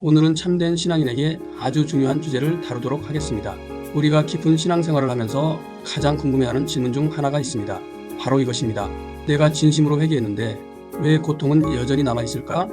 오늘은 참된 신앙인에게 아주 중요한 주제를 다루도록 하겠습니다. 우리가 깊은 신앙생활을 하면서 가장 궁금해하는 질문 중 하나가 있습니다. 바로 이것입니다. 내가 진심으로 회개했는데 왜 고통은 여전히 남아있을까?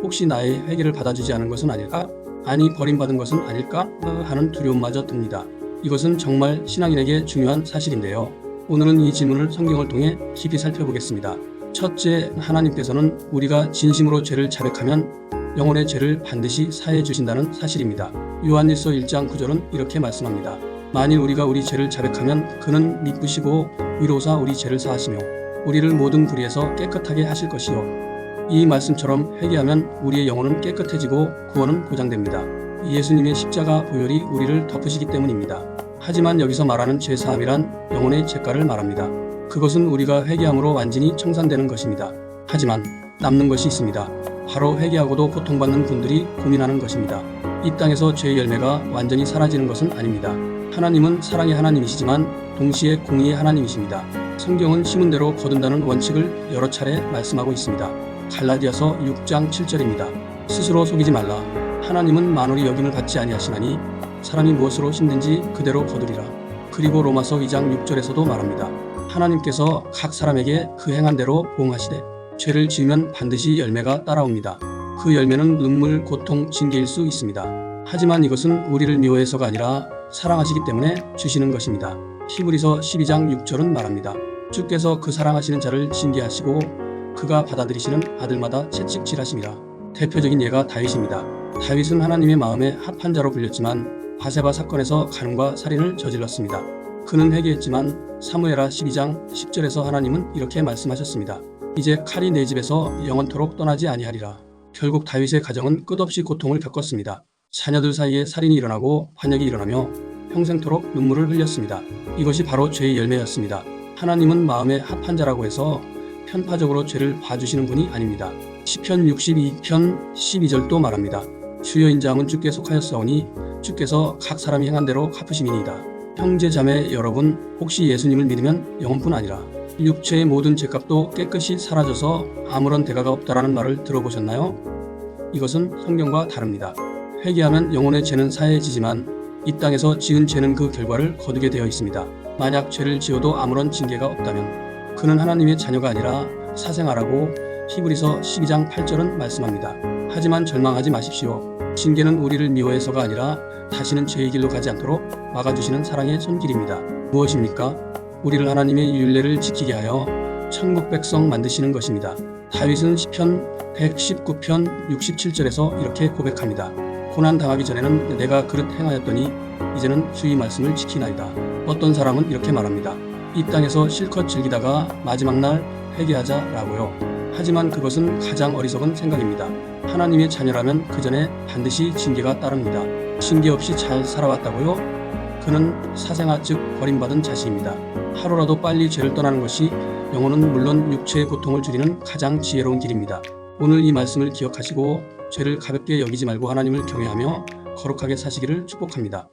혹시 나의 회개를 받아주지 않은 것은 아닐까? 아니 버림받은 것은 아닐까? 하는 두려움마저 듭니다. 이것은 정말 신앙인에게 중요한 사실인데요. 오늘은 이 질문을 성경을 통해 깊이 살펴보겠습니다. 첫째, 하나님께서는 우리가 진심으로 죄를 자백하면 영혼의 죄를 반드시 사해 주신다는 사실입니다. 요한일서 1장 9절은 이렇게 말씀합니다. 만일 우리가 우리 죄를 자백하면 그는 미쁘시고 위로사 우리 죄를 사하시며 우리를 모든 불의에서 깨끗하게 하실 것이요. 이 말씀처럼 회개하면 우리의 영혼은 깨끗해지고 구원은 보장됩니다. 예수님의 십자가 보혈이 우리를 덮으시기 때문입니다. 하지만 여기서 말하는 죄 사함이란 영혼의 죄가를 말합니다. 그것은 우리가 회개함으로 완전히 청산되는 것입니다. 하지만 남는 것이 있습니다. 바로 회개하고도 고통받는 분들이 고민하는 것입니다. 이 땅에서 죄의 열매가 완전히 사라지는 것은 아닙니다. 하나님은 사랑의 하나님이시지만 동시에 공의의 하나님이십니다. 성경은 심은 대로 거둔다는 원칙을 여러 차례 말씀하고 있습니다. 갈라디아서 6장 7절입니다. 스스로 속이지 말라. 하나님은 만월이 여김을 받지 아니하시나니 사람이 무엇으로 심든지 그대로 거두리라. 그리고 로마서 2장 6절에서도 말합니다. 하나님께서 각 사람에게 그 행한 대로 보응하시되 죄를 지으면 반드시 열매가 따라옵니다. 그 열매는 눈물, 고통, 징계일 수 있습니다. 하지만 이것은 우리를 미워해서가 아니라 사랑하시기 때문에 주시는 것입니다. 히브리서 12장 6절은 말합니다. 주께서 그 사랑하시는 자를 징계하시고 그가 받아들이시는 아들마다 채찍질하심이라. 대표적인 예가 다윗입니다. 다윗은 하나님의 마음에 합한 자로 불렸지만 바세바 사건에서 간음과 살인을 저질렀습니다. 그는 회개했지만 사무엘하 12장 10절에서 하나님은 이렇게 말씀하셨습니다. 이제 칼이 내 집에서 영원토록 떠나지 아니하리라. 결국 다윗의 가정은 끝없이 고통을 겪었습니다. 자녀들 사이에 살인이 일어나고 반역이 일어나며 평생토록 눈물을 흘렸습니다. 이것이 바로 죄의 열매였습니다. 하나님은 마음에 합한 자라고 해서 편파적으로 죄를 봐주시는 분이 아닙니다. 시편 62편 12절도 말합니다. 주여 인자함은 주께 속하였사오니 주께서 각 사람이 행한 대로 갚으심이니이다. 형제 자매 여러분 혹시 예수님을 믿으면 영혼뿐 아니라 육체의 모든 죄값도 깨끗이 사라져서 아무런 대가가 없다라는 말을 들어보셨나요? 이것은 성경과 다릅니다. 회개하면 영혼의 죄는 사해지지만 이 땅에서 지은 죄는 그 결과를 거두게 되어 있습니다. 만약 죄를 지어도 아무런 징계가 없다면 그는 하나님의 자녀가 아니라 사생아라고 히브리서 12장 8절은 말씀합니다. 하지만 절망하지 마십시오. 징계는 우리를 미워해서가 아니라 다시는 죄의 길로 가지 않도록 막아주시는 사랑의 손길입니다. 무엇입니까? 우리를 하나님의 윤례를 지키게 하여 천국 백성 만드시는 것입니다. 다윗은 시편 119편 67절에서 이렇게 고백합니다. 고난 당하기 전에는 내가 그릇 행하였더니 이제는 주의 말씀을 지키나이다. 어떤 사람은 이렇게 말합니다. 이 땅에서 실컷 즐기다가 마지막 날 회개하자라고요. 하지만 그것은 가장 어리석은 생각입니다. 하나님의 자녀라면 그 전에 반드시 징계가 따릅니다. 징계 없이 잘 살아왔다고요? 그는 사생아 즉 버림받은 자식입니다. 하루라도 빨리 죄를 떠나는 것이 영혼은 물론 육체의 고통을 줄이는 가장 지혜로운 길입니다. 오늘 이 말씀을 기억하시고 죄를 가볍게 여기지 말고 하나님을 경외하며 거룩하게 사시기를 축복합니다.